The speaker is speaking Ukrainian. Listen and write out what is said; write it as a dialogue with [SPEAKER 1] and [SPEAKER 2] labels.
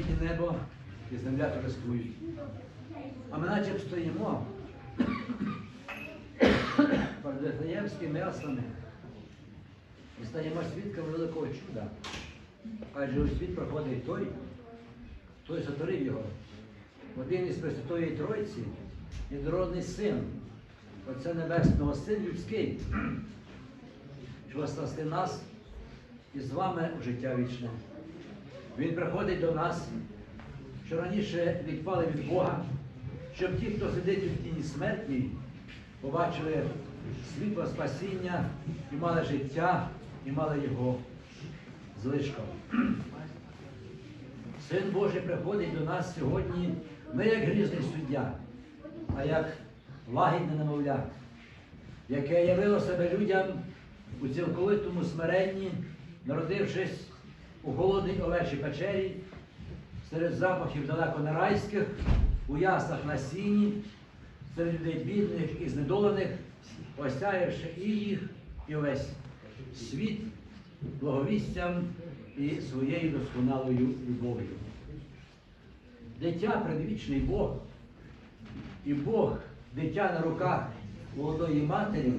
[SPEAKER 1] нині небо і земля торжествують. А ми наче стоїмо перед Вифлеємськими яслами і стаємо свідками великого чуда. Адже у світ проходить той, той сотворив його. Один із Пресвятої Тройці, єдинородний син, Отця Небесного, син людський, щоб спасти нас і з вами у життя вічне. Він приходить до нас, що раніше відпали від Бога, щоб ті, хто сидить у тіні смертній, побачили світло спасіння і мали життя, і мали його злишком. Син Божий приходить до нас сьогодні не як грізний суддя, а як лагідне немовля, яке явило себе людям у цілковитому смиренні, народившись у холодній овечій печері, серед запахів далеко не райських, у яслах на сіні, серед людей бідних і знедолених, осяявши і їх, і весь світ благовістям і своєю досконалою любов'ю. Дитя предвічний Бог, і Бог, дитя на руках молодої матері,